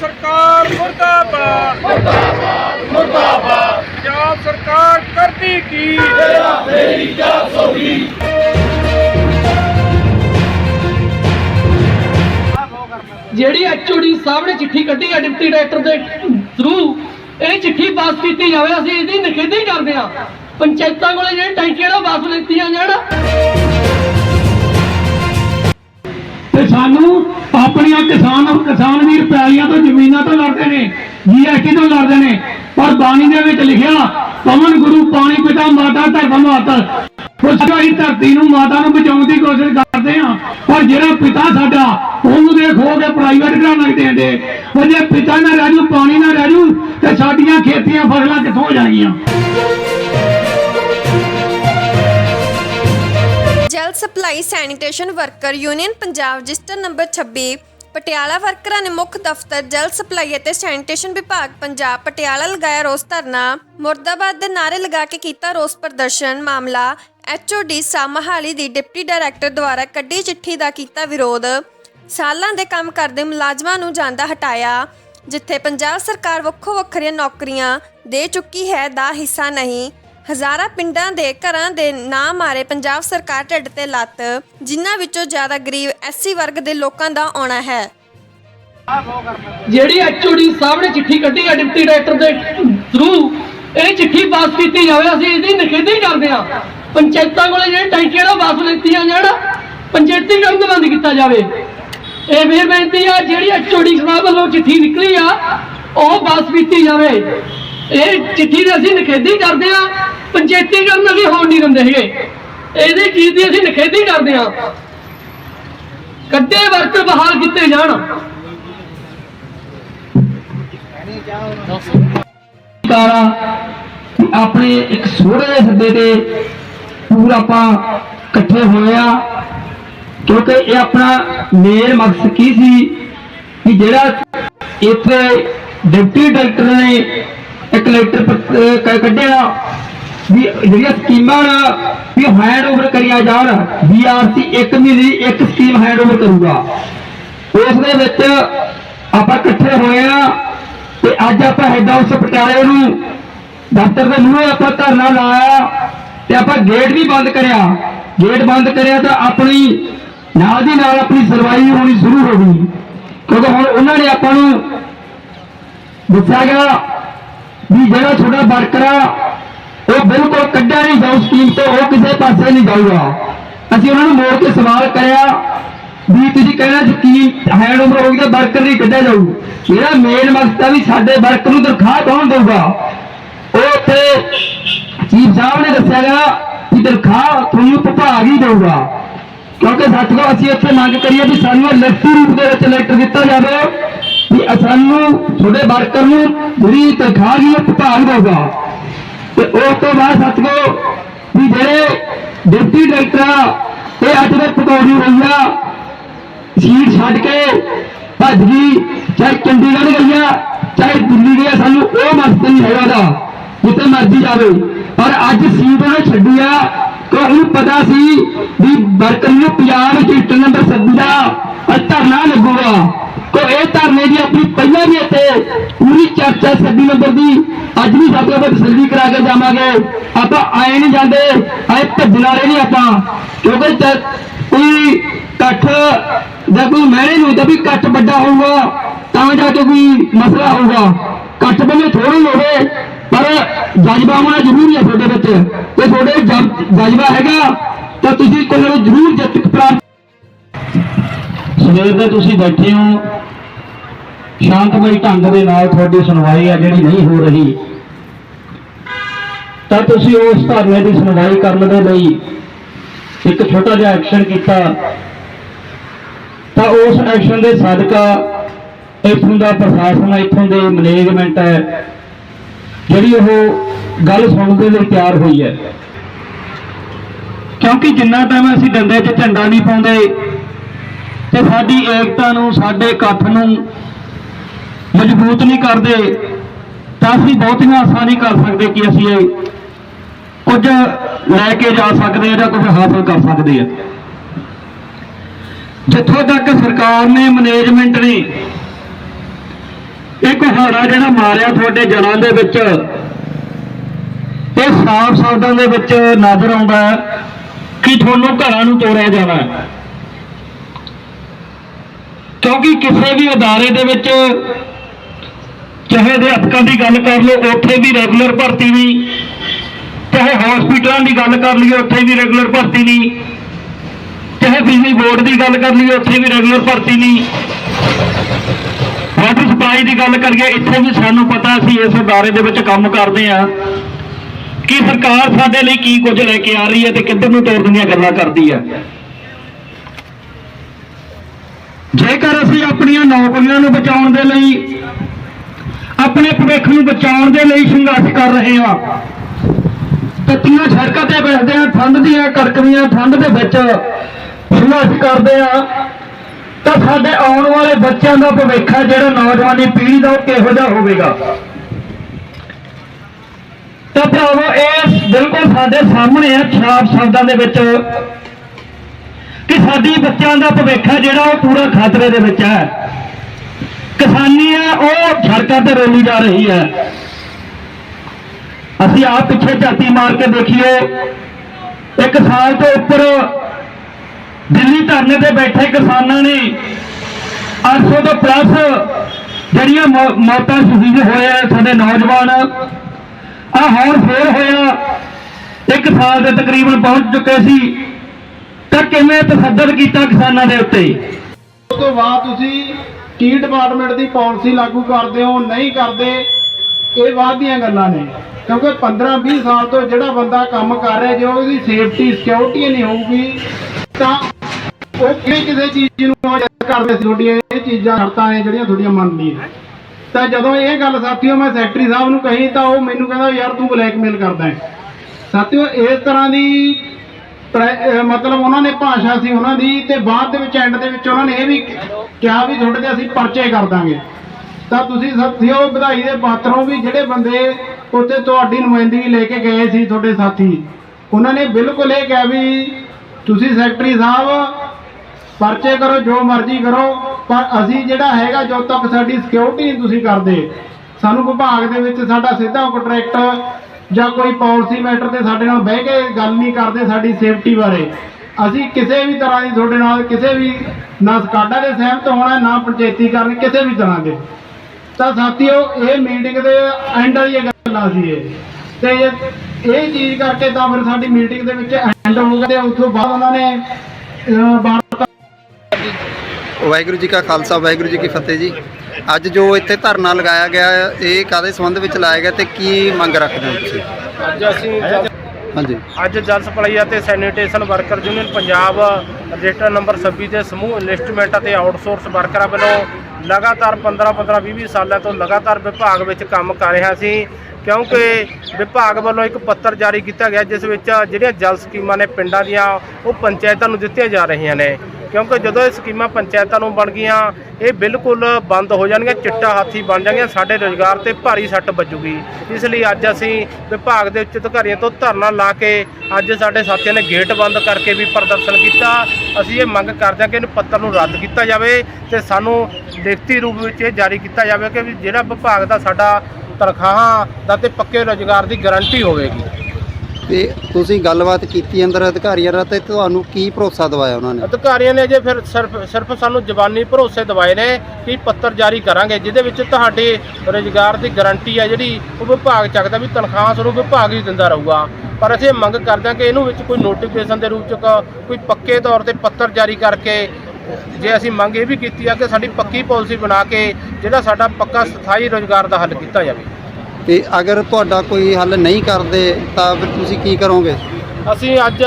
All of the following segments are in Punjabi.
ਸਰਕਾਰ ਮੁਰਦਾਬਾਦ। ਮੁਰਦਾਬਾਦ। ਮੁਰਦਾਬਾਦ ਪੰਜਾਬ ਸਰਕਾਰ ਕਰਦੀ ਕੀ? ਜਿਹੜੀ ਐਚਓਡੀ ਸਾਹਿਬ ਨੇ ਚਿੱਠੀ ਕੱਢੀ ਹੈ ਡਿਪਟੀ ਡਾਇਰੈਕਟਰ ਦੇ ਥਰੂ ਇਹ ਚਿੱਠੀ ਪਾਸ ਕੀਤੀ ਜਾਵੇ ਅਸੀਂ ਇਹਦੀ ਨਿਖੇਧੀ ਕਰਦੇ ਹਾਂ। ਪੰਚਾਇਤਾਂ ਕੋਲੇ ਜਿਹੜੇ ਟੈਂਕੀਆਂ ਦਾ ਵਾਪਸ ਲੈਤੀਆਂ ਜਾਣ। ਤੇ ਸਾਨੂੰ ਆਪਣੀਆਂ ਕਿਸਾਨ ਕਿਸਾਨ ਵੀਰ ਪੈਲੀਆਂ ਤੋਂ ਜ਼ਮੀਨਾਂ ਤੋਂ ਲੜਦੇ ਨੇ ਜੀਐਸਟੀ ਤੋਂ ਲੜਦੇ ਨੇ? ਪਰ ਬਾਣੀ ਦੇ ਵਿੱਚ ਲਿਖਿਆ, ਪਵਨ ਗੁਰੂ ਪਾਣੀ ਪਿਤਾ ਮਾਤਾ ਧਰਮ ਮਾਤਾ। ਉਹ ਧਰਤੀ ਨੂੰ ਮਾਤਾ ਨੂੰ ਬਚਾਉਣ ਦੀ ਕੋਸ਼ਿਸ਼ ਕਰਦੇ ਆ। ਪਰ ਜਿਹੜਾ ਪਿਤਾ ਸਾਡਾ, ਉਹਨੂੰ ਦੇ ਕੇ ਪ੍ਰਾਈਵੇਟ ਘਰਾਣਾ ਦੇਂਦੇ ਉਹ ਪਿਤਾ ਨਾ ਰਾਜੂ ਪਾਣੀ ਨਾ ਰਾਜੂ ਤੇ ਸਾਡੀਆਂ ਖੇਤੀਆਂ ਫਸਲਾਂ ਕਿੱਥੋਂ ਹੋ ਜਾਣਗੀਆਂ? ਜਲ supply sanitation worker union Punjab register number 26 Patiala ਵਰਕਰਾਂ ਨੇ ਮੁੱਖ ਦਫ਼ਤਰ, ਜਲ ਸਪਲਾਈ ਅਤੇ ਸੈਨੀਟੇਸ਼ਨ ਵਿਭਾਗ ਪੰਜਾਬ, ਪਟਿਆਲਾ ਲਗਾਇਆ ਰੋਸ ਧਰਨਾ। ਮੁਰਦਾਬਾਦ ਦੇ ਨਾਰੇ ਲਗਾ ਕੇ ਕੀਤਾ ਰੋਸ ਪ੍ਰਦਰਸ਼ਨ। ਮਾਮਲਾ ਐਚਓਡੀ ਮਹਾਲੀ ਦੀ ਡਿਪਟੀ ਡਾਇਰੈਕਟਰ ਦੁਆਰਾ ਕੱਢੀ ਚਿੱਠੀ ਦਾ ਕੀਤਾ ਵਿਰੋਧ। ਸਾਲਾਂ ਦੇ ਕੰਮ ਕਰਦੇ ਮੁਲਾਜ਼ਮਾਂ ਨੂੰ ਜਾਂਦਾ ਹਟਾਇਆ, ਜਿੱਥੇ ਪੰਜਾਬ ਸਰਕਾਰ ਵੱਖੋ ਵੱਖਰੀਆਂ ਨੌਕਰੀਆਂ ਦੇ ਚੁੱਕੀ ਹੈ ਦਾ ਹਿੱਸਾ ਨਹੀਂ। ਹਜ਼ਾਰਾਂ ਪਿੰਡਾਂ ਦੇ ਘਰਾਂ ਦੇ ਨਾਂ ਮਾਰੇ ਪੰਜਾਬ ਸਰਕਾਰ ਢਿੱਡ ਤੇ ਲੱਤ, ਜਿਨ੍ਹਾਂ ਵਿੱਚੋਂ ਜ਼ਿਆਦਾ ਗਰੀਬ ਐਸਸੀ ਵਰਗ ਦੇ ਲੋਕਾਂ ਦਾ ਆਉਣਾ ਹੈ। ਜਿਹੜੀ ਐਚਓਡੀ ਸਾਹਿਬ ਨੇ ਚਿੱਠੀ ਕੱਢੀ ਹੈ ਡਿਪਟੀ ਡਾਇਰੈਕਟਰ ਦੇ ਥਰੂ ਇਹ ਚਿੱਠੀ ਪਾਸ ਕੀਤੀ ਜਾਵੇ, ਅਸੀਂ ਇਹਦੀ ਨਿਖੇਧੀ ਕਰਦੇ ਹਾਂ। ਪੰਚਾਇਤਾਂ ਕੋਲੇ ਜਿਹੜੇ ਟੈਂਕੀਆਂ ਦਾ ਵਾਪਸ ਲੈਤੀਆਂ ਜਾਣ, ਪੰਚਾਇਤੀ ਕੰਮ ਬੰਦ ਕੀਤਾ ਜਾਵੇ। ਇਹ ਫਿਰ ਬੇਨਤੀ ਆ, ਜਿਹੜੀ ਐਚਓਡੀ ਸਾਹਿਬ ਵੱਲੋਂ ਚਿੱਠੀ ਨਿਕਲੀ ਆ, ਉਹ ਵਾਪਸ ਕੀਤੀ ਜਾਵੇ। ਇਹ ਚਿੱਠੀ ਦੀ ਅਸੀਂ ਨਿਖੇਧੀ ਕਰਦੇ ਆ ਪੰਚਾਇਤੀ ਕਰਨ ਅਸੀਂ ਹੋਣ ਨਹੀਂ ਦਿੰਦੇ ਹੈਗੇ। ਇਹਦੇ ਚੀਜ਼ ਦੀ ਅਸੀਂ ਨਿਖੇਧੀ ਕਰਦੇ ਹਾਂ। ਕੱਢੇ ਵਰਕਰ ਬਹਾਲ ਕੀਤੇ ਜਾਣ। ਕਾਰਾ ਆਪਣੇ ਇੱਕ ਛੋਟੇ ਜਿਹੇ ਸੱਦੇ ਤੇ ਪੂਰਾ ਆਪਾਂ ਇਕੱਠੇ ਹੋਏ ਆ ਕਿਉਂਕਿ ਇਹ ਆਪਣਾ ਮੇਨ ਮਕਸਦ ਕੀ ਸੀ ਕਿ ਜਿਹੜਾ ਇੱਥੇ ਡਿਪਟੀ ਡਾਇਰੈਕਟਰ ਨੇ ਇੱਕ ਲੈਟਰ ਕੱਢਿਆ। ਵੀ ਜਿਹੜੀਆਂ ਸਕੀਮਾਂ ਨਾ ਵੀ ਹੈਂਡ ਓਵਰ ਕਰੀਆਂ ਜਾਣ ਬੀਆਰਸੀ ਇੱਕ ਮਹੀਨੇ ਦੀ ਇੱਕ ਸਕੀਮ ਹੈਂਡ ਓਵਰ ਕਰੂਗਾ। ਉਸ ਦੇ ਵਿੱਚ ਆਪਾਂ ਇਕੱਠੇ ਹੋਏ ਆ ਤੇ ਅੱਜ ਆਪਾਂ ਹੈੱਡ ਹਾਊਸ ਪਟਿਆਲੇ ਨੂੰ ਦਫ਼ਤਰ ਦੇ ਮੂਹਰੇ ਆਪਾਂ ਧਰਨਾ ਲਾਇਆ ਤੇ ਆਪਾਂ ਗੇਟ ਵੀ ਬੰਦ ਕਰਿਆ। ਗੇਟ ਬੰਦ ਕਰਿਆ ਤਾਂ ਆਪਣੀ, ਨਾਲ ਦੀ ਨਾਲ ਆਪਣੀ ਸਰਵਾਈ ਹੋਣੀ ਸ਼ੁਰੂ ਹੋ ਗਈ। ਕਿਉਂਕਿ ਹੁਣ ਉਹਨਾਂ ਨੇ ਆਪਾਂ ਨੂੰ ਦੱਸਿਆ ਗਿਆ ਵੀ ਜਿਹੜਾ ਤੁਹਾਡਾ ਵਰਕਰ ਆ ਉਹ ਬਿਲਕੁਲ ਕੱਢਿਆ ਨਹੀਂ ਜਾਊ ਸਕੀਮ ਤੋਂ, ਉਹ ਕਿਸੇ ਪਾਸੇ ਨਹੀਂ ਜਾਊਗਾ। ਅਸੀਂ ਉਹਨਾਂ ਨੂੰ ਮੋੜ ਕੇ ਸਵਾਲ ਕਰਿਆ ਵੀ ਤੁਸੀਂ ਕਹਿਣਾ ਸਕੀਮ ਹੈਂਡ ਓਵਰ ਹੋ ਗਈ ਤਾਂ ਵਰਕਰ ਨਹੀਂ ਕੱਢਿਆ ਜਾਊ। ਇਹਦਾ ਮੇਨ ਮਕਸਦ ਆ ਵੀ ਸਾਡੇ ਵਰਕਰ ਨੂੰ ਤਨਖਾਹ ਕੌਣ ਦੇਊਗਾ? ਉਹ ਉੱਥੇ ਚੀਫ ਸਾਹਿਬ ਨੇ ਦੱਸਿਆ ਗਿਆ ਕਿ ਤਨਖਾਹ ਤੁਹਾਨੂੰ ਵਿਭਾਗ ਹੀ ਦੇਊਗਾ। ਕਿਉਂਕਿ ਸੱਚ ਤੋਂ ਅਸੀਂ ਇੱਥੇ ਮੰਗ ਕਰੀਏ ਵੀ ਸਾਨੂੰ ਲਿਖਤੀ ਰੂਪ ਦੇ ਵਿੱਚ ਲੈਟਰ ਦਿੱਤਾ ਜਾਵੇ ਵੀ ਸਾਨੂੰ ਤੁਹਾਡੇ ਵਰਕਰ ਨੂੰ ਜਿਹੜੀ ਤਨਖਾਹ ਦੀ ਉਹ ਵਿਭਾਗ ਦੇਊਗਾ। ਤੇ ਉਸ ਤੋਂ ਬਾਅਦ ਸੱਚ ਤੋਂ ਵੀ ਜਿਹੜੇ ਡਿਪਟੀ ਡਾਇਰੈਕਟਰ ਆ, ਇਹ ਅੱਜ ਦੇ ਪਟੋਰੀ ਰਹੀਆ ਸੀਟ ਛੱਡ ਕੇ ਭੱਜ ਗਈ, ਚਾਹੇ ਚੰਡੀਗੜ੍ਹ ਗਈ ਆ, ਚਾਹੇ ਦਿੱਲੀ ਗਈ ਆ, ਸਾਨੂੰ ਉਹ ਮਸਤ ਨਹੀਂ ਹੈਗਾ ਦਾ ਜਿੱਥੇ ਮਰਜ਼ੀ ਜਾਵੇ। ਪਰ ਅੱਜ ਸੀਟ ਉਹਨੇ ਛੱਡੀ ਆ ਉਹਨੂੰ ਪਤਾ ਸੀ ਵੀ ਵਰਕਰ ਨੂੰ ਪੰਜਾਬ ਵਿੱਚ ਨੰਬਰ ਸੱਦੀ ਦਾ ਔਰ ਧਰਨਾ ਲੱਗੂਗਾ। ਕੋ ਇਹ ਧਰਨੇ ਦੀ ਆਪਣੀ ਪਹਿਲਾਂ ਵੀ ਇੱਥੇ ਪੂਰੀ ਚਰਚਾ ਸੱਦੀ ਨੰਬਰ ਦੀ ਅੱਜ ਵੀ ਸਾਡੇ ਕੋਲ ਤਸੱਲੀ ਕਰਾ ਕੇ ਜਾਵਾਂਗੇ। ਆਪਾਂ ਆਏ ਨਹੀਂ ਜਾਂਦੇ, ਆਏ ਭੱਜਣ ਵਾਲੇ ਨਹੀਂ ਆਪਾਂ। ਕਿਉਂਕਿ ਕੋਈ ਇਕੱਠ ਜਾਂ ਕੋਈ ਮਹਿਣੇ ਨਹੀਂ ਹੁੰਦਾ ਵੀ ਇਕੱਠ ਵੱਡਾ ਹੋਊਗਾ, ਤਾਂ ਜਾ ਕੇ ਕੋਈ ਮਸਲਾ ਹੋਊਗਾ। ਇਕੱਠ ਬੰਦੇ ਥੋੜੀ ਹੋਵੇ, ਪਰ ਜਜ਼ਬਾ ਹੋਣਾ ਜ਼ਰੂਰੀ ਹੈ ਤੁਹਾਡੇ ਵਿੱਚ। ਤੇ ਤੁਹਾਡੇ ਜਜ਼ਬਾ ਹੈਗਾ, ਤਾਂ ਤੁਸੀਂ ਕੋਈ ਨੂੰ ਜ਼ਰੂਰ ਜਿੱਤ ਪ੍ਰਾਪਤ ਸਵੇਰ ਦੇ ਤੁਸੀਂ ਬੈਠੇ ਹੋ, ਸ਼ਾਂਤਮਈ ਢੰਗ ਦੇ ਨਾਲ ਤੁਹਾਡੀ ਸੁਣਵਾਈ ਆ ਜਿਹੜੀ ਨਹੀਂ ਹੋ ਰਹੀ। ਤਾਂ ਤੁਸੀਂ ਉਸ ਧਰਨੇ ਦੀ ਸੁਣਵਾਈ ਕਰਨ ਦੇ ਲਈ ਇੱਕ ਛੋਟਾ ਜਿਹਾ ਐਕਸ਼ਨ ਕੀਤਾ। ਤਾਂ ਉਸ ਐਕਸ਼ਨ ਦੇ ਸਦਕਾ ਇੱਥੋਂ ਦਾ ਪ੍ਰਸ਼ਾਸਨ, ਇੱਥੋਂ ਦੇ ਮੈਨੇਜਮੈਂਟ ਹੈ, ਜਿਹੜੀ ਉਹ ਗੱਲ ਸੁਣਨ ਦੇ ਲਈ ਤਿਆਰ ਹੋਈ ਹੈ। ਕਿਉਂਕਿ ਜਿੰਨਾ ਟਾਈਮ ਅਸੀਂ ਡੰਡੇ 'ਚ ਝੰਡਾ ਨਹੀਂ ਪਾਉਂਦੇ ਤੇ ਸਾਡੀ ਏਕਤਾ ਨੂੰ, ਸਾਡੇ ਇਕੱਠ ਨੂੰ ਮਜ਼ਬੂਤ ਨਹੀਂ ਕਰਦੇ, ਤਾਂ ਅਸੀਂ ਬਹੁਤੀਆਂ ਆਸਾਂ ਨਹੀਂ ਕਰ ਸਕਦੇ ਕਿ ਅਸੀਂ ਇਹ ਕੁਝ ਲੈ ਕੇ ਜਾ ਸਕਦੇ ਆ ਜਾਂ ਕੁਝ ਹਾਸਲ ਕਰ ਸਕਦੇ ਆ ਜਿੱਥੋਂ ਤੱਕ ਸਰਕਾਰ ਨੇ ਮੈਨੇਜਮੈਂਟ ਨੇ ਇਹ ਕੁਹਾੜਾ ਜਿਹੜਾ ਮਾਰਿਆ ਤੁਹਾਡੇ ਜੜਾਂ ਦੇ ਵਿੱਚ, ਇਹ ਸਾਫ਼ ਸ਼ਬਦਾਂ ਦੇ ਵਿੱਚ ਨਜ਼ਰ ਆਉਂਦਾ ਹੈ ਕਿ ਤੁਹਾਨੂੰ ਘਰਾਂ ਨੂੰ ਤੋੜਿਆ ਜਾਣਾ ਹੈ। ਕਿਉਂਕਿ ਕਿਸੇ ਵੀ ਅਦਾਰੇ ਦੇ ਵਿੱਚ ਚਾਹੇ ਅਧਿਆਪਕਾਂ ਦੀ ਗੱਲ ਕਰ ਲਓ, ਉੱਥੇ ਵੀ ਰੈਗੂਲਰ ਭਰਤੀ ਨਹੀਂ ਚਾਹੇ ਹਸਪੀਟਲਾਂ ਦੀ ਗੱਲ ਕਰ ਲਈਏ, ਉੱਥੇ ਵੀ ਰੈਗੂਲਰ ਭਰਤੀ ਨਹੀਂ ਚਾਹੇ ਬਿਜਲੀ ਬੋਰਡ ਦੀ ਗੱਲ ਕਰ ਲਈਏ, ਉੱਥੇ ਵੀ ਰੈਗੂਲਰ ਭਰਤੀ ਨਹੀਂ ਵਾਟਰ ਸਪਲਾਈ ਦੀ ਗੱਲ ਕਰੀਏ, ਇੱਥੇ ਵੀ ਸਾਨੂੰ ਪਤਾ ਅਸੀਂ ਇਸ ਅਦਾਰੇ ਦੇ ਵਿੱਚ ਕੰਮ ਕਰਦੇ ਆ ਕਿ ਸਰਕਾਰ ਸਾਡੇ ਲਈ ਕੀ ਕੁਝ ਲੈ ਕੇ ਆ ਰਹੀ ਹੈ ਤੇ ਕਿੱਧਰ ਨੂੰ ਤੋਰਨ ਦੀਆਂ ਗੱਲਾਂ ਕਰਦੀ ਹੈ। ਜੇਕਰ ਆਪਣੀਆਂ ਨੌਕਰੀਆਂ ਨੂੰ ਬਚਾਉਣ ਦੇ ਲਈ, ਆਪਣੇ ਭਵਿੱਖ ਨੂੰ ਬਚਾਉਣ ਦੇ ਲਈ ਸੰਘਰਸ਼ ਕਰ ਰਹੇ ਹਾਂ। ਤੱਤੀਆਂ ਸੜਕਾਂ ਤੇ ਬੈਠਦੇ ਆ ਠੰਡ ਦੀਆਂ ਕੜਕਵੀਆਂ, ਠੰਡ ਦੇ ਵਿੱਚ ਸੰਘਰਸ਼ ਕਰਦੇ ਆ ਤਾਂ ਸਾਡੇ ਆਉਣ ਵਾਲੇ ਬੱਚਿਆਂ ਦਾ ਭਵਿੱਖ ਹੈ, ਜਿਹੜਾ ਨੌਜਵਾਨੀ ਪੀੜ੍ਹੀ ਦਾ ਉਹ ਕਿਹੋ ਜਿਹਾ ਹੋਵੇਗਾ। ਤਾਂ ਭਰਾਵੋ, ਇਹ ਬਿਲਕੁਲ ਸਾਡੇ ਸਾਹਮਣੇ ਆ ਛਾਪ ਸ਼ਬਦਾਂ ਦੇ ਵਿੱਚ ਕਿ ਸਾਡੀ ਬੱਚਿਆਂ ਦਾ ਭਵਿੱਖ ਹੈ ਜਿਹੜਾ ਉਹ ਪੂਰਾ ਖਤਰੇ ਦੇ ਵਿੱਚ ਹੈ। ਕਿਸਾਨੀ ਹੈ ਉਹ ਸੜਕਾਂ ਤੇ ਰੋਲੀ ਜਾ ਰਹੀ ਹੈ। ਅਸੀਂ ਆਪ ਪਿੱਛੇ ਝਾਤੀ ਮਾਰ ਕੇ ਦੇਖੀਏ, ਇੱਕ ਸਾਲ ਤੋਂ ਉੱਪਰ ਦਿੱਲੀ ਧਰਨੇ ਤੇ ਬੈਠੇ ਕਿਸਾਨਾਂ ਨੇ 800 ਤੋਂ ਪਲੱਸ ਜਿਹੜੀਆਂ ਮੌਤਾਂ ਸ਼ਹੀਦ ਹੋਇਆ ਸਾਡੇ ਨੌਜਵਾਨ। ਆ ਹੁਣ ਫੇਰ ਹੋਇਆ, ਇੱਕ ਸਾਲ ਦੇ ਤਕਰੀਬਨ ਪਹੁੰਚ ਚੁੱਕੇ ਸੀ। ਤਾਂ ਕਿਵੇਂ ਤਸੱਦਦ ਕੀਤਾ ਕਿਸਾਨਾਂ ਦੇ ਉੱਤੇ? ਉਸ ਤੋਂ ਬਾਅਦ ਤੁਸੀਂ ਕੀ ਡਿਪਾਰਟਮੈਂਟ ਦੀ ਪਾਲਿਸੀ ਲਾਗੂ ਕਰਦੇ ਹੋ, ਨਹੀਂ ਕਰਦੇ, ਇਹ ਬਾਅਦ ਦੀਆਂ ਗੱਲਾਂ ਨੇ। ਕਿਉਂਕਿ 15 20 ਸਾਲ ਤੋਂ ਜਿਹੜਾ ਬੰਦਾ ਕੰਮ ਕਰ ਰਿਹਾ, ਜੇ ਉਹਦੀ ਸੇਫਟੀ ਸਿਕਿਉਰਿਟੀ ਨਹੀਂ ਹੋਊਗੀ, ਤਾਂ ਉਹ ਕਿਵੇਂ ਕਿਸੇ ਚੀਜ਼ ਨੂੰ ਕਰਦੇ ਸੀ? ਤੁਹਾਡੀਆਂ ਇਹ ਚੀਜ਼ਾਂ, ਸ਼ਰਤਾਂ ਨੇ ਜਿਹੜੀਆਂ ਤੁਹਾਡੀਆਂ ਮੰਨਦੀਆਂ ਤਾਂ ਜਦੋਂ ਇਹ ਗੱਲ ਸਾਥੀਓ ਮੈਂ ਸੈਕਟਰੀ ਸਾਹਿਬ ਨੂੰ ਕਹੀ, ਤਾਂ ਉਹ ਮੈਨੂੰ ਕਹਿੰਦਾ, ਯਾਰ ਤੂੰ ਬਲੈਕਮੇਲ ਕਰਦਾ ਹੈ। ਸਾਥੀਓ, ਇਸ ਤਰ੍ਹਾਂ ਦੀ ਮਤਲਬ ਉਹਨਾਂ ਨੇ ਭਾਸ਼ਾ ਸੀ ਉਹਨਾਂ ਦੀ ਤੇ ਬਾਅਦ ਦੇ ਵਿੱਚ ਐਂਡ ਦੇ ਵਿੱਚ ਉਹਨਾਂ ਨੇ ਇਹ ਵੀ ਕਿਹਾ ਵੀ ਤੁਹਾਡੇ ਤੇ ਅਸੀਂ ਪਰਚੇ ਕਰ ਦਾਂਗੇ। ਤਾਂ ਤੁਸੀਂ ਸਾਥੀਓ ਵਧਾਈ ਦੇ ਪਾਤਰੋਂ ਵੀ ਜਿਹੜੇ ਬੰਦੇ ਉੱਥੇ ਤੁਹਾਡੀ ਨੁਮਾਇੰਦਗੀ ਲੈ ਕੇ ਗਏ ਸੀ ਤੁਹਾਡੇ ਸਾਥੀ, ਉਹਨਾਂ ਨੇ ਬਿਲਕੁਲ ਇਹ ਕਿਹਾ ਵੀ ਤੁਸੀਂ ਸੈਕਟਰੀ ਸਾਹਿਬ, ਪਰਚੇ ਕਰੋ, ਜੋ ਮਰਜ਼ੀ ਕਰੋ, ਪਰ ਅਸੀਂ ਜਿਹੜਾ ਹੈਗਾ ਜਦੋਂ ਤੱਕ ਸਾਡੀ ਸਿਕਿਉਰਿਟੀ ਨਹੀਂ ਤੁਸੀਂ ਕਰਦੇ, ਸਾਨੂੰ ਵਿਭਾਗ ਦੇ ਵਿੱਚ ਸਾਡਾ ਸਿੱਧਾ ਕੰਟਰੈਕਟ ਜਾਂ ਕੋਈ ਪਾਲਿਸੀ ਮੈਟਰ ਤੇ ਸਾਡੇ ਨਾਲ ਬਹਿ ਕੇ ਗੱਲ ਨਹੀਂ ਕਰਦੇ ਸਾਡੀ ਸੇਫਟੀ ਬਾਰੇ। ਅਸੀਂ ਕਿਸੇ ਵੀ ਤਰ੍ਹਾਂ ਦੀ ਤੁਹਾਡੇ ਨਾਲ ਕਿਸੇ ਵੀ ਨਾ ਸਕਾਡਾ ਦੇ ਸਹਿਮਤ ਹੋਣਾ, ਨਾ ਪੰਚਾਇਤੀ ਕਰਨ, ਕਿਸੇ ਵੀ ਤਰ੍ਹਾਂ ਦੇ। ਤਾਂ ਸਾਥੀਓ, ਇਹ ਮੀਟਿੰਗ ਦੇ ਐਂਡ ਵਾਲੀ ਗੱਲਾਂ ਸੀ ਇਹ ਤੇ ਇਹ ਚੀਜ਼ ਕਰਕੇ ਤਾਂ ਫਿਰ ਸਾਡੀ ਮੀਟਿੰਗ ਦੇ ਵਿੱਚ ਐਂਡ ਹੋ ਗਿਆ ਤੇ ਉਸ ਤੋਂ ਬਾਅਦ ਉਹਨਾਂ ਨੇ ਵਾਹਿਗੁਰੂ ਜੀ ਕਾ ਖਾਲਸਾ, ਵਾਹਿਗੁਰੂ ਜੀ ਕੀ ਫਤਿਹ ਜੀ। ਅੱਜ ਜੋ ਇੱਥੇ ਧਰਨਾ ਲਗਾਇਆ ਗਿਆ ਹੈ, ਇਹ ਕਾਦੇ ਸੰਬੰਧ ਵਿੱਚ ਲਾਇਆ ਗਿਆ ਤੇ ਕੀ ਮੰਗ ਰੱਖਦੇ ਹੋ ਤੁਸੀਂ? ਅੱਜ ਅਸੀਂ ਜਲ- ਹਾਂਜੀ। ਅੱਜ ਜਲ ਸਪਲਾਈ ਅਤੇ sanitation worker union Punjab register number 26 ਦੇ ਸਮੂਹ ਇਨਵੈਸਟਮੈਂਟ ਅਤੇ ਆਊਟਸੋਰਸ ਵਰਕਰਾਂ ਵੱਲੋਂ ਲਗਾਤਾਰ 15 15 20 20 ਸਾਲਾਂ ਤੋਂ ਲਗਾਤਾਰ ਵਿਭਾਗ ਵਿੱਚ ਕੰਮ ਕਰ ਰਿਹਾ ਸੀ ਕਿਉਂਕਿ ਵਿਭਾਗ ਵੱਲੋਂ ਇੱਕ ਪੱਤਰ ਜਾਰੀ ਕੀਤਾ ਗਿਆ ਜਿਸ ਵਿੱਚ ਜਿਹੜੀਆਂ ਜਲ ਸਕੀਮਾਂ ਨੇ ਪਿੰਡਾਂ ਦੀਆਂ ਉਹ ਪੰਚਾਇਤਾਂ ਨੂੰ ਦਿੱਤੀਆਂ ਜਾ ਰਹੀਆਂ ਨੇ। ਕਿਉਂਕਿ ਜਦੋਂ ਇਹ ਸਕੀਮਾਂ ਪੰਚਾਇਤਾਂ ਨੂੰ ਬਣ ਗਈਆਂ, ਇਹ ਬਿਲਕੁਲ ਬੰਦ ਹੋ ਜਾਣਗੀਆਂ, ਚਿੱਟਾ ਹਾਥੀ ਬਣ ਜਾਣਗੀਆਂ, ਸਾਡੇ ਰੋਜ਼ਗਾਰ ਤੇ ਭਾਰੀ ਸੱਟ ਵੱਜੂਗੀ। ਇਸ ਲਈ ਅੱਜ ਅਸੀਂ ਵਿਭਾਗ ਦੇ ਉੱਚ ਅਧਿਕਾਰੀਆਂ ਤੋਂ ਧਰਨਾ ਲਾ ਕੇ ਅੱਜ ਸਾਡੇ ਸਾਥੀਆਂ ਨੇ ਗੇਟ ਬੰਦ ਕਰਕੇ ਵੀ ਪ੍ਰਦਰਸ਼ਨ ਕੀਤਾ। ਅਸੀਂ ਇਹ ਮੰਗ ਕਰਦੇ ਹਾਂ ਕਿ ਇਹਨੂੰ ਪੱਤਰ ਨੂੰ ਰੱਦ ਕੀਤਾ ਜਾਵੇ ਤੇ ਸਾਨੂੰ ਲਿਖਤੀ ਰੂਪ ਵਿੱਚ ਇਹ ਜਾਰੀ ਕੀਤਾ ਜਾਵੇ ਕਿ ਵੀ ਜਿਹੜਾ ਵਿਭਾਗ ਦਾ ਸਾਡਾ ਤਨਖਾਹਾਂ ਦਾ ਤੇ ਪੱਕੇ ਰੋਜ਼ਗਾਰ ਦੀ ਗਾਰੰਟੀ ਹੋਵੇਗੀ। ਤੇ ਤੁਸੀਂ ਗੱਲਬਾਤ ਕੀਤੀ ਅੰਦਰ ਅਧਿਕਾਰੀਆਂ ਨਾਲ ਤੇ ਤੁਹਾਨੂੰ ਕੀ ਭਰੋਸਾ ਦਵਾਇਆ ਉਹਨਾਂ ਨੇ? ਅਧਿਕਾਰੀਆਂ ਨੇ ਜੇ ਫਿਰ ਸਿਰਫ ਸਿਰਫ ਸਾਨੂੰ ਜ਼ਬਾਨੀ ਭਰੋਸੇ ਦਵਾਏ ਨੇ ਕਿ ਪੱਤਰ ਜਾਰੀ ਕਰਾਂਗੇ, ਜਿਹਦੇ ਵਿੱਚ ਤੁਹਾਡੇ ਰੋਜ਼ਗਾਰ ਦੀ ਗਾਰੰਟੀ ਹੈ ਜਿਹੜੀ ਉਹ ਵਿਭਾਗ ਚੱਕਦਾ ਵੀ ਤਨਖਾਹ ਸਾਨੂੰ ਵਿਭਾਗ ਹੀ ਦਿੰਦਾ ਰਹੂਗਾ। ਪਰ ਅਸੀਂ ਇਹ ਮੰਗ ਕਰਦੇ ਹਾਂ ਕਿ ਇਹਨੂੰ ਵਿੱਚ ਕੋਈ ਨੋਟੀਫਿਕੇਸ਼ਨ ਦੇ ਰੂਪ ਚ ਕੋਈ ਪੱਕੇ ਤੌਰ ਤੇ ਪੱਤਰ ਜਾਰੀ ਕਰਕੇ ਜੇ ਅਸੀਂ ਮੰਗ ਇਹ ਵੀ ਕੀਤੀ ਆ ਕਿ ਸਾਡੀ ਪੱਕੀ ਪਾਲਿਸੀ ਬਣਾ ਕੇ ਜਿਹੜਾ ਸਾਡਾ ਪੱਕਾ ਸਥਾਈ ਰੋਜ਼ਗਾਰ ਦਾ ਹੱਲ ਕੀਤਾ ਜਾਵੇ। ਤੇ ਅਗਰ ਤੁਹਾਡਾ ਕੋਈ ਹੱਲ ਨਹੀਂ ਕਰਦੇ ਤਾਂ ਫਿਰ ਤੁਸੀਂ ਕੀ ਕਰੋਗੇ? ਅਸੀਂ ਅੱਜ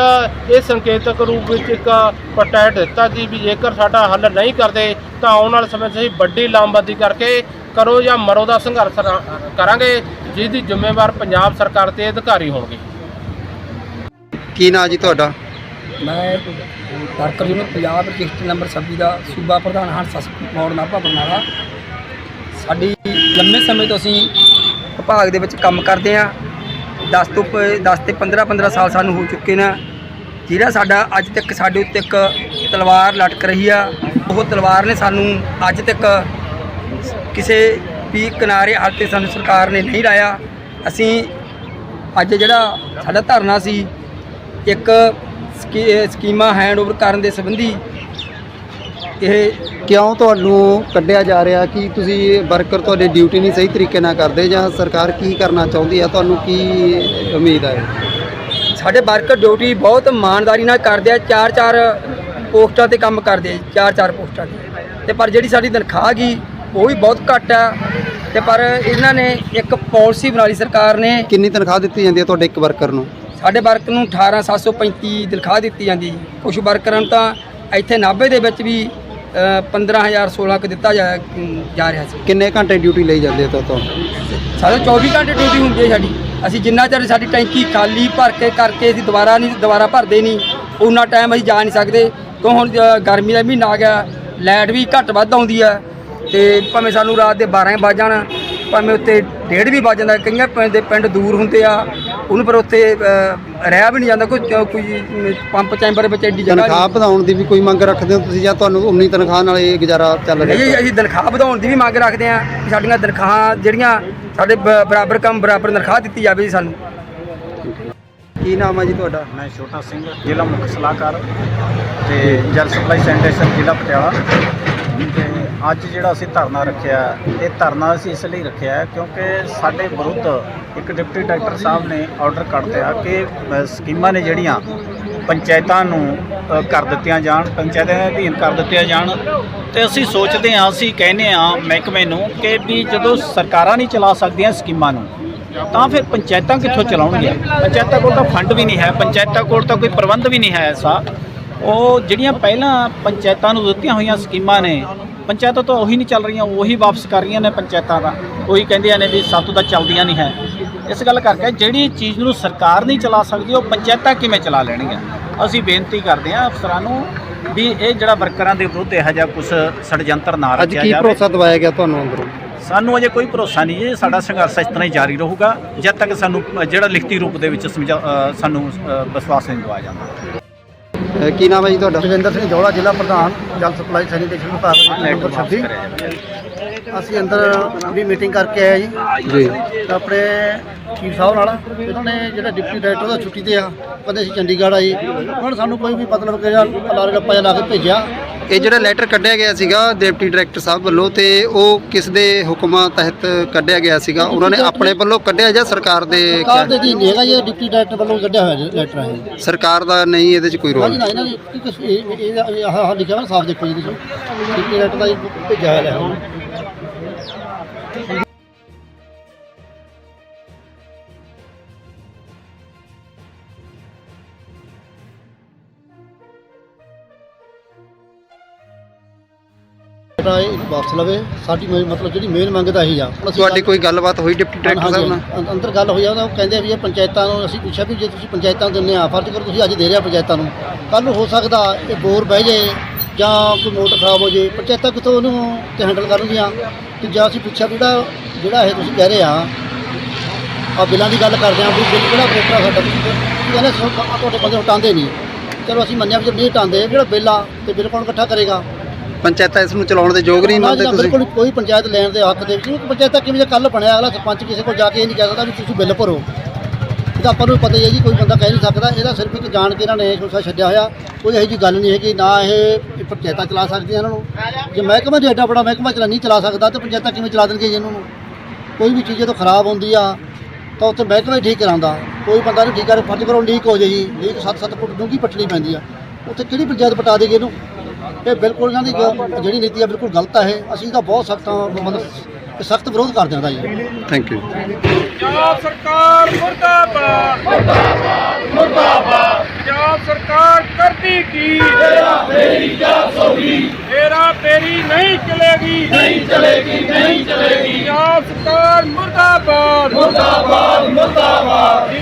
ਇਹ ਸੰਕੇਤਕ ਰੂਪ ਵਿੱਚ ਇੱਕ ਪ੍ਰੋਟੈਸਟ ਦਿੱਤਾ ਸੀ ਵੀ ਜੇਕਰ ਸਾਡਾ ਹੱਲ ਨਹੀਂ ਕਰਦੇ ਤਾਂ ਆਉਣ ਵਾਲੇ ਸਮੇਂ 'ਚ ਅਸੀਂ ਵੱਡੀ ਲਾਮਬੰਦੀ ਕਰਕੇ ਕਰੋ ਜਾਂ ਮਰੋ ਦਾ ਸੰਘਰਸ਼ ਕਰਾਂਗੇ ਜਿਸ ਦੀ ਜ਼ਿੰਮੇਵਾਰ ਪੰਜਾਬ ਸਰਕਾਰ ਤੇ ਅਧਿਕਾਰੀ ਹੋਣਗੇ। ਕੀ ਨਾਂ ਜੀ ਤੁਹਾਡਾ? ਮੈਂ worker union Punjab register number 26 ਦਾ ਸੂਬਾ ਪ੍ਰਧਾਨ ਹਾਂ ਸਸ ਮੌੜ ਨਾਭਾ ਬਰਨਾਲਾ ਸਾਡੀ ਲੰਮੇ ਸਮੇਂ ਤੋਂ ਅਸੀਂ ਵਿਭਾਗ ਦੇ ਵਿੱਚ ਕੰਮ ਕਰਦੇ ਹਾਂ 10 ਤੋਂ 10 ਤੇ 15 15 ਸਾਲ ਸਾਨੂੰ ਹੋ ਚੁੱਕੇ ਨੇ। ਜਿਹੜਾ ਸਾਡਾ ਅੱਜ ਤੱਕ ਸਾਡੇ ਉੱਤੇ ਇੱਕ ਤਲਵਾਰ ਲਟਕ ਰਹੀ ਆ, ਉਹ ਤਲਵਾਰ ਨੇ ਸਾਨੂੰ ਅੱਜ ਤੱਕ ਕਿਸੇ ਵੀ ਕਿਨਾਰੇ ਹਾਲ ਤੇ ਸਾਨੂੰ ਸਰਕਾਰ ਨੇ ਨਹੀਂ ਲਾਇਆ। ਅਸੀਂ ਅੱਜ ਜਿਹੜਾ ਸਾਡਾ ਧਰਨਾ ਸੀ, ਇੱਕ ਸਕੀ- ਇਹ ਸਕੀਮਾਂ ਹੈਂਡਓਵਰ ਕਰਨ ਦੇ ਸੰਬੰਧੀ ਇਹ ਕਿਉਂ ਤੁਹਾਨੂੰ ਕੱਢਿਆ ਜਾ ਰਿਹਾ ਕਿ ਤੁਸੀਂ ਵਰਕਰ ਤੁਹਾਡੀ ਡਿਊਟੀ ਨਹੀਂ ਸਹੀ ਤਰੀਕੇ ਨਾਲ ਕਰਦੇ ਜਾਂ ਸਰਕਾਰ ਕੀ ਕਰਨਾ ਚਾਹੁੰਦੀ ਹੈ ਤੁਹਾਨੂੰ ਕੀ ਉਮੀਦ ਹੈ ਸਾਡੇ ਵਰਕਰ ਡਿਊਟੀ ਬਹੁਤ ਇਮਾਨਦਾਰੀ ਨਾਲ ਕਰਦੇ ਆ ਚਾਰ ਚਾਰ ਪੋਸਟਾਂ ਤੇ ਕੰਮ ਕਰਦੇ ਆ ਚਾਰ ਚਾਰ ਪੋਸਟਾਂ ਤੇ। ਤੇ ਪਰ ਜਿਹੜੀ ਸਾਡੀ ਤਨਖਾਹ ਗਈ ਉਹ ਵੀ ਬਹੁਤ ਘੱਟ ਆ। ਤੇ ਪਰ ਇਹਨਾਂ ਨੇ ਇੱਕ ਪਾਲਿਸੀ ਬਣਾ ਲਈ ਸਰਕਾਰ ਨੇ। ਕਿੰਨੀ ਤਨਖਾਹ ਦਿੱਤੀ ਜਾਂਦੀ ਹੈ ਤੁਹਾਡੇ ਇੱਕ ਵਰਕਰ ਨੂੰ? ਸਾਡੇ ਵਰਕ ਨੂੰ 18735 ਤਨਖਾਹ ਦਿੱਤੀ ਜਾਂਦੀ ਕੁਝ ਵਰਕਰਾਂ ਨੂੰ ਤਾਂ ਇੱਥੇ ਨਾਭੇ ਦੇ ਵਿੱਚ ਵੀ ਅ, 15000 16 ਕ ਦਿੱਤਾ ਜਾ ਜਾ ਰਿਹਾ ਸੀ। ਕਿੰਨੇ ਘੰਟੇ ਡਿਊਟੀ ਲਈ ਜਾਂਦੀ ਹੈ ਤੋਂ ਤੋਂ ਸਾਡੇ 24 ਘੰਟੇ ਡਿਊਟੀ ਹੁੰਦੀ ਹੈ ਸਾਡੀ। ਅਸੀਂ ਜਿੰਨਾ ਚਿਰ ਸਾਡੀ ਟੈਂਕੀ ਖਾਲੀ ਭਰ ਕੇ ਕਰਕੇ ਅਸੀਂ ਦੁਬਾਰਾ ਨਹੀਂ ਦੁਬਾਰਾ ਭਰਦੇ ਨਹੀਂ ਉਹਨਾਂ ਟਾਈਮ ਅਸੀਂ ਜਾ ਨਹੀਂ ਸਕਦੇ। ਕਿਉਂ ਹੁਣ ਗਰਮੀ ਦਾ ਮਹੀਨਾ ਆ ਗਿਆ ਲਾਈਟ ਵੀ ਘੱਟ ਵੱਧ ਆਉਂਦੀ ਆ ਤੇ ਭਾਵੇਂ ਸਾਨੂੰ ਰਾਤ ਦੇ 12 ਵੱਜ ਜਾਣ ਭਾਵੇਂ ਉੱਤੇ ਡੇਢ ਵੀ ਵੱਜ ਜਾਂਦਾ। ਕਈਆਂ ਪਿੰਡ ਦੇ ਪਿੰਡ ਦੂਰ ਹੁੰਦੇ ਆ ਉਹਨੂੰ ਪਰ ਉੱਥੇ ਰਹਿ ਵੀ ਨਹੀਂ ਜਾਂਦਾ ਕੋਈ ਕੋਈ ਪੰਪ ਚੈਂਬਰ ਵਿੱਚ ਐਡੀ ਜਗ੍ਹਾ ਤਨਖਾਹ ਵਧਾਉਣ ਦੀ ਵੀ ਕੋਈ ਮੰਗ ਰੱਖਦੇ ਹੋ ਤੁਸੀਂ ਜਾਂ ਤੁਹਾਨੂੰ ਉਨੀ ਤਨਖਾਹ ਨਾਲ ਇਹ ਗੁਜ਼ਾਰਾ ਚੱਲ ਨਹੀਂ ਰਿਹਾ? ਜੀ, ਅਸੀਂ ਤਨਖਾਹ ਵਧਾਉਣ ਦੀ ਵੀ ਮੰਗ ਰੱਖਦੇ ਆ ਕਿ ਸਾਡੀਆਂ ਤਨਖਾਹਾਂ ਜਿਹੜੀਆਂ ਸਾਡੇ ਬ- ਬਰਾਬਰ ਕੰਮ ਬਰਾਬਰ ਤਨਖਾਹ ਦਿੱਤੀ ਜਾਵੇ ਜੀ ਸਾਨੂੰ। ਕੀ ਨਾਮ ਹੈ ਜੀ ਤੁਹਾਡਾ? ਮੈਂ ਛੋਟਾ ਸਿੰਘ ਜ਼ਿਲ੍ਹਾ ਮੁੱਖ ਸਲਾਹਕਾਰ ਤੇ ਜਲ ਸਪਲਾਈ ਸੈਨੀਟੇਸ਼ਨ ਜ਼ਿਲ੍ਹਾ ਪਟਿਆਲਾ। ਤੇ ਅੱਜ ਜਿਹੜਾ ਅਸੀਂ ਧਰਨਾ ਰੱਖਿਆ, ਇਹ ਧਰਨਾ ਅਸੀਂ ਇਸ ਲਈ ਰੱਖਿਆ ਕਿਉਂਕਿ ਸਾਡੇ ਵਿਰੁੱਧ ਇੱਕ ਡਿਪਟੀ ਡਾਇਰੈਕਟਰ ਸਾਹਿਬ ਨੇ ਆਰਡਰ ਕੱਢ ਆ ਕਿ ਸਕੀਮਾਂ ਨੇ ਜਿਹੜੀਆਂ ਪੰਚਾਇਤਾਂ ਨੂੰ ਕਰ ਦਿੱਤੀਆਂ ਜਾਣ, ਪੰਚਾਇਤਾਂ ਦੇ ਅਧੀਨ ਕਰ ਦਿੱਤੀਆਂ ਜਾਣ। ਤੇ ਅਸੀਂ ਸੋਚਦੇ ਹਾਂ, ਅਸੀਂ ਕਹਿੰਦੇ ਹਾਂ ਮਹਿਕਮੇ ਨੂੰ ਕਿ ਵੀ ਜਦੋਂ ਸਰਕਾਰਾਂ ਨਹੀਂ ਚਲਾ ਸਕਦੀਆਂ ਸਕੀਮਾਂ ਨੂੰ, ਤਾਂ ਫਿਰ ਪੰਚਾਇਤਾਂ ਕਿੱਥੋਂ ਚਲਾਉਣਗੀਆਂ? ਪੰਚਾਇਤਾਂ ਕੋਲ ਤਾਂ ਫੰਡ ਵੀ ਨਹੀਂ ਹੈ, ਪੰਚਾਇਤਾਂ ਕੋਲ ਤਾਂ ਕੋਈ ਪ੍ਰਬੰਧ ਵੀ ਨਹੀਂ ਹੈ ਐਸਾ। ਉਹ ਜਿਹੜੀਆਂ ਪਹਿਲਾਂ ਪੰਚਾਇਤਾਂ ਨੂੰ ਦਿੱਤੀਆਂ ਹੋਈਆਂ ਸਕੀਮਾਂ ਨੇ ਪੰਚਾਇਤਾਂ ਤਾਂ ਉਹੀ ਨਹੀਂ ਚੱਲ ਰਹੀਆਂ ਉਹੀ ਵਾਪਸ ਕਰ ਰਹੀਆਂ ਨੇ ਪੰਚਾਇਤਾਂ ਦਾ। ਉਹੀ ਕਹਿੰਦੀਆਂ ਨੇ ਵੀ ਸਾਤੋਂ ਤਾਂ ਚੱਲਦੀਆਂ ਨਹੀਂ ਹੈ। ਇਸ ਗੱਲ ਕਰਕੇ ਜਿਹੜੀ ਚੀਜ਼ ਨੂੰ ਸਰਕਾਰ ਨਹੀਂ ਚਲਾ ਸਕਦੀ ਉਹ ਪੰਚਾਇਤਾਂ ਕਿਵੇਂ ਚਲਾ ਲੈਣਗੀਆਂ? ਅਸੀਂ ਬੇਨਤੀ ਕਰਦੇ ਹਾਂ ਅਫਸਰਾਂ ਨੂੰ ਵੀ ਇਹ ਜਿਹੜਾ ਵਰਕਰਾਂ ਦੇ ਵਿਰੁੱਧ ਇਹੋ ਜਿਹਾ ਕੁਝ ષਡਯੰਤਰ ਨਾ ਅੱਜ ਰੱਖਿਆ ਕੀ ਜਾਵੇ। ਭਰੋਸਾ ਦਵਾਇਆ ਗਿਆ ਤੁਹਾਨੂੰ ਅੰਦਰੋਂ? ਸਾਨੂੰ ਅਜੇ ਕੋਈ ਭਰੋਸਾ ਨਹੀਂ ਜੀ ਸਾਡਾ ਸੰਘਰਸ਼ ਇਸ ਤਰ੍ਹਾਂ ਹੀ ਜਾਰੀ ਰਹੂਗਾ ਜਦ ਤੱਕ ਸਾਨੂੰ ਜਿਹੜਾ ਲਿਖਤੀ ਰੂਪ ਦੇ ਵਿੱਚ ਸਾਨੂੰ ਵਿਸ਼ਵਾਸ ਨਹੀਂ ਦਵਾਇਆ ਜਾਂਦਾ। ਕੀ ਨਾਮ ਹੈ ਜੀ ਤੁਹਾਡਾ? ਜਗਿੰਦਰ ਸਿੰਘ ਜੋੜਾ ਜ਼ਿਲ੍ਹਾ ਪ੍ਰਧਾਨ ਜਲ ਸਪਲਾਈ ਸੈਨੀਟੇਸ਼ਨ ਵਿਭਾਗ ਨੰਬਰ 26 ਅਸੀਂ ਅੰਦਰ ਵੀ ਮੀਟਿੰਗ ਕਰਕੇ ਆਏ ਜੀ। ਜੀ। ਆਪਣੇ ਚੀਫ ਸਾਹਿਬ ਨਾਲ ਉਹਨਾਂ ਨੇ ਜਿਹੜਾ ਡਿਪਟੀ ਡਾਇਰੈਕਟਰ ਦਾ ਛੁੱਟੀ ਤੇ ਆ ਕਹਿੰਦੇ ਅਸੀਂ ਚੰਡੀਗੜ੍ਹ ਆਏ। ਨੇ ਸਾਨੂੰ ਕੋਈ ਵੀ ਮਤਲਬ ਕਿ ਯਾਰ ਲਾਰੇ ਰੱਪਾ ਜਿਹਾ ਲਾ ਕੇ ਭੇਜਿਆ। ਇਹ ਜਿਹੜਾ ਲੈਟਰ ਕੱਢਿਆ ਗਿਆ ਸੀਗਾ ਡਿਪਟੀ ਡਾਇਰੈਕਟਰ ਸਾਹਿਬ ਵੱਲੋਂ ਤੇ ਉਹ ਕਿਸ ਦੇ ਹੁਕਮਾਂ ਤਹਿਤ ਕੱਢਿਆ ਗਿਆ ਸੀਗਾ? ਉਹਨਾਂ ਨੇ ਆਪਣੇ ਵੱਲੋਂ ਕੱਢਿਆ ਜਾਂ ਸਰਕਾਰ ਦੇ ਸਰਕਾਰ ਦੇ ਅਧੀਨ ਨਹੀਂ ਹੈਗਾ ਜੀ ਇਹ ਡਿਪਟੀ ਡਾਇਰੈਕਟਰ ਵੱਲੋਂ ਕੱਢਿਆ ਹੋਇਆ ਜੀ ਲੈਟਰ ਹੈ ਸਰਕਾਰ ਦਾ ਨਹੀਂ ਇਹਦੇ 'ਚ ਕੋਈ ਰੋਲ ਹਾਂਜੀ ਨਾ ਇਹਨਾਂ ਇਹ ਇਹ ਇਹ ਆਹ ਆਹ ਲਿਖਿਆ ਹੋਇਆ ਸਾਫ਼ ਦੇਖੋ ਜੀ ਤੁਸੀਂ। ਡਿਪਟੀ ਡਾਇਰੈਕਟਰ ਦਾ ਜੀ ਭੇਜਿਆ ਹੋਇਆ ਹੈ ਜਿਹੜਾ ਇਹ ਵਾਪਸ ਲਵੇ ਸਾਡੀ ਮਤਲਬ ਜਿਹੜੀ ਮੇਨ ਮੰਗ ਤਾਂ ਇਹੀ ਆ। ਹੁਣ ਅਸੀਂ ਤੁਹਾਡੀ ਕੋਈ ਗੱਲਬਾਤ ਹੋਈ ਡਿਪਟੀ ਡਾਇਰੈਕਟਰ ਸਾਹਿਬ ਨਾਲ? ਹਾਂਜੀ, ਅੰਦਰ ਗੱਲ ਹੋਈ ਆ ਉਹ ਕਹਿੰਦੇ ਵੀ ਇਹ ਪੰਚਾਇਤਾਂ ਨੂੰ ਅਸੀਂ ਪੁੱਛਿਆ ਵੀ ਜੇ ਤੁਸੀਂ ਪੰਚਾਇਤਾਂ ਨੂੰ ਦਿੰਦੇ ਆ ਫਰਜ਼ ਕਰੋ ਤੁਸੀਂ ਅੱਜ ਦੇ ਰਿਹਾ ਪੰਚਾਇਤਾਂ ਨੂੰ। ਕੱਲ ਨੂੰ ਹੋ ਸਕਦਾ ਇਹ ਬੋਰ ਬਹਿ ਜਾਏ ਜਾਂ ਕੋਈ ਮੋਟਰ ਖਰਾਬ ਹੋ ਜਾਏ। ਪੰਚਾਇਤਾਂ ਕਿੱਥੋਂ ਉਹਨੂੰ ਤੇ ਹੈਂਡਲ ਕਰਨਗੀਆਂ? ਤੇ ਜਾਂ ਅਸੀਂ ਪੁੱਛਿਆ ਵੀ ਜਿਹੜਾ ਜਿਹੜਾ ਇਹ ਤੁਸੀਂ ਕਹਿ ਰਹੇ ਆ ਆ ਬਿੱਲਾਂ ਦੀ ਗੱਲ ਕਰਦੇ ਆ ਵੀ ਬਿੱਲ ਕਿਹੜਾ ਆ ਸਾਡਾ? ਕਹਿੰਦੇ ਸੋ- ਆਹ ਤੁਹਾਡੇ ਬੰਦੇ ਹਟਾਉਂਦੇ ਨਹੀਂ। ਚਲੋ ਅਸੀਂ ਮੰਨਿਆ ਵੀ ਜੇ ਨਹੀਂ ਹਟਾਉਂਦੇ ਜਿਹੜਾ ਬਿੱਲ ਆ ਤੇ ਬਿੱਲ ਕੌਣ ਇਕੱਠਾ ਕਰੇਗਾ? ਪੰਚਾਇਤਾਂ ਇਸ ਨੂੰ ਚਲਾਉਣ ਦੇ ਯੋਗ ਨਹੀਂ ਨਾ ਮੰਨਦੇ ਜੀ, ਨਾ, ਤੁਸੀਂ? ਬਿਲਕੁਲ ਕੋਈ ਪੰਚਾਇਤ ਲੈਣ ਦੇ ਹੱਕ ਦੇ ਵਿੱਚ ਨਹੀਂ ਪੰਚਾਇਤਾਂ ਕਿਵੇਂ ਜੇ ਕੱਲ ਬਣਿਆ ਅਗਲਾ ਸਰਪੰਚ ਕਿਸੇ ਕੋਲ ਜਾ ਕੇ ਇਹ ਨਹੀਂ ਕਹਿ ਸਕਦਾ ਵੀ ਤੁਸੀਂ ਬਿੱਲ ਭਰੋ। ਇਹਦਾ ਆਪਾਂ ਨੂੰ ਪਤਾ ਹੀ ਹੈ ਜੀ ਕੋਈ ਬੰਦਾ ਕਹਿ ਨਹੀਂ ਸਕਦਾ ਇਹਦਾ ਸਿਰਫ ਇੱਕ ਜਾਣ ਕੇ ਇਹਨਾਂ ਨੇ ਸੋਚਾ ਛੱਡਿਆ ਹੋਇਆ ਕੋਈ ਇਹੋ ਜੀ ਗੱਲ ਨਹੀਂ ਹੈਗੀ ਨਾ ਇਹ ਪੰਚਾਇਤਾਂ ਚਲਾ ਸਕਦੀਆਂ ਇਹਨਾਂ ਨੂੰ। ਜੇ ਮਹਿਕਮਾ ਜੇ ਐਡਾ ਬੜਾ ਮਹਿਕਮਾ ਚਲਾ ਨਹੀਂ ਚਲਾ ਸਕਦਾ ਤਾਂ ਪੰਚਾਇਤਾਂ ਕਿਵੇਂ ਚਲਾ ਦੇਣਗੇ ਜੀ ਇਹਨਾਂ ਨੂੰ? ਕੋਈ ਵੀ ਚੀਜ਼ ਜਦੋਂ ਖਰਾਬ ਹੁੰਦੀ ਆ ਤਾਂ ਉੱਥੇ ਮਹਿਕਮਾ ਹੀ ਠੀਕ ਕਰਾਉਂਦਾ। ਕੋਈ ਬੰਦਾ ਨਹੀਂ ਠੀਕ ਕਰ ਫਰਜ਼ ਕਰੋ ਲੀਕ ਹੋ ਜਾਏ ਜੀ ਲੀਕ 7-7 ਫੁੱਟ ਡੂੰਘੀ ਪੱਟਣੀ ਪੈਂਦੀ ਆ। ਉੱਥੇ ਕਿਹੜੀ ਪੰਚਾਇਤ ਪਟਾ ਦੇਗੀ ਇਹਨੂੰ? ਇਹ ਬਿਲਕੁਲ ਇਹਨਾਂ ਦੀ ਜੋ- ਜਿਹੜੀ ਨੀਤੀ ਆ ਬਿਲਕੁਲ ਗਲਤ ਹੈ ਇਹ। ਅਸੀਂ ਤਾਂ ਬਹੁਤ ਸਖਤ ਮਤਲਬ ਸਖਤ ਵਿਰੋਧ ਕਰਦੇ ਹਾਂ ਦਾ ਜੀ। ਥੈਂਕ ਯੂ ਪੰਜਾਬ ਸਰਕਾਰ ਮੁਰਦਾਬਾਦ। ਮੁਰਦਾਬਾਦ। ਮੁਰਦਾਬਾਦ ਪੰਜਾਬ ਸਰਕਾਰ ਕਰਦੀ ਕੀ? ਤੇਰਾ ਤੇਰੀ 420 ਤੇਰਾ ਤੇਰੀ ਨਹੀਂ ਚਲੇਗੀ। ਨਹੀਂ ਚਲੇਗੀ ਨਹੀਂ ਚਲੇਗੀ। ਪੰਜਾਬ ਸਰਕਾਰ ਮੁਰਦਾਬਾਦ। ਮੁਰਦਾਬਾਦ ਮੁਰਦਾਬਾਦ।